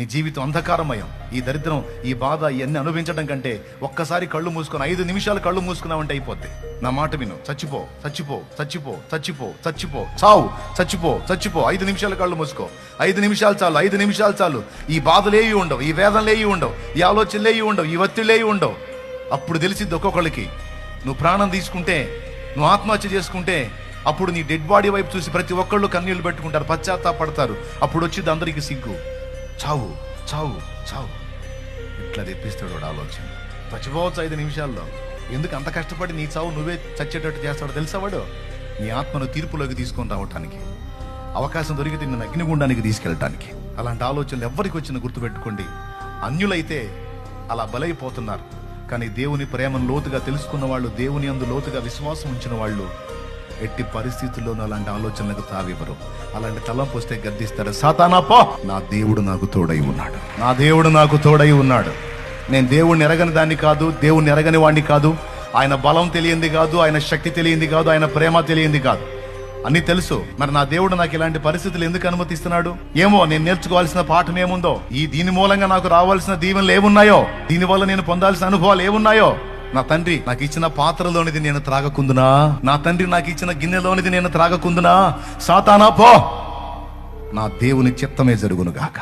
నీ జీవితం అంధకారమయం. ఈ దరిద్రం ఈ బాధ ఇవన్నీ అనుభవించడం కంటే ఒక్కసారి కళ్ళు మూసుకొని ఐదు నిమిషాలు కళ్ళు మూసుకున్నామంటే అయిపోద్ది. నా మాట విను. చచ్చిపో చచ్చిపో చచ్చిపో చచ్చిపో చచ్చిపో. చావు. చచ్చిపో చచ్చిపో. ఐదు నిమిషాలు కళ్ళు మూసుకో. ఐదు నిమిషాలు చాలు ఐదు నిమిషాలు చాలు. ఈ బాధలేవి ఉండవు ఈ వేదనలేవి ఉండవు ఈ ఆలోచనలేవి ఉండవు ఈ ఒత్తిళ్ళేవి ఉండవు. అప్పుడు తెలిసిద్ది ఒక్కొక్కళ్ళకి నువ్వు ప్రాణం తీసుకుంటే నువ్వు ఆత్మహత్య చేసుకుంటే అప్పుడు నీ డెడ్ బాడీ వైపు చూసి ప్రతి ఒక్కళ్ళు కన్నీళ్ళు పెట్టుకుంటారు పశ్చాత్తాపడతారు. అప్పుడు వచ్చింది అందరికీ సిగ్గు. చావు చావు చావు. ఇట్లా తెప్పిస్తాడు వాడు ఆలోచన. చచ్చిపోవచ్చు ఐదు నిమిషాల్లో. ఎందుకు అంత కష్టపడి నీ చావు నువ్వే చచ్చేటట్టు చేస్తాడో తెలుసా వాడు? నీ ఆత్మను తీర్పులోకి తీసుకొని రావటానికి అవకాశం దొరికితే నిన్ను అగ్నిగుండానికి తీసుకెళ్ళటానికి. అలాంటి ఆలోచనలు ఎవరికి వచ్చిన గుర్తుపెట్టుకోండి. అన్యులైతే అలా బలైపోతున్నారు. కానీ దేవుని ప్రేమను లోతుగా తెలుసుకున్న వాళ్ళు దేవుని అందు లోతుగా విశ్వాసం ఉంచిన వాళ్ళు ఎట్టి పరిస్థితుల్లోనూ అలాంటి ఆలోచనలకు తావివ్వరు. అలాంటి తలంపు వస్తే గద్దిస్తారు సాతానా పో! నా దేవుడు నాకు తోడై ఉన్నాడు. నా దేవుడు నాకు తోడై ఉన్నాడు. నేను దేవుణ్ణి ఎరగని దాన్ని కాదు దేవుణ్ణి ఎరగని వాడిని కాదు. ఆయన బలం తెలియంది కాదు ఆయన శక్తి తెలియంది కాదు ఆయన ప్రేమ తెలియంది కాదు. అన్ని తెలుసు. మరి నా దేవుడు నాకు ఇలాంటి పరిస్థితులు ఎందుకు అనుమతిస్తున్నాడు? ఏమో నేను నేర్చుకోవాల్సిన పాఠం ఏముందో? ఈ దీని మూలంగా నాకు రావాల్సిన దీవెనలు ఏమున్నాయో? దీని వల్ల నేను పొందాల్సిన అనుభవాలు ఏమున్నాయో? నా తండ్రి నాకు ఇచ్చిన పాత్రలోనిది నేను త్రాగకుందునా? నా తండ్రి నాకు ఇచ్చిన గిన్నెలోనిది నేను త్రాగకుందునా? సాతానా పో! నా దేవుని చిత్తమే జరుగును గాక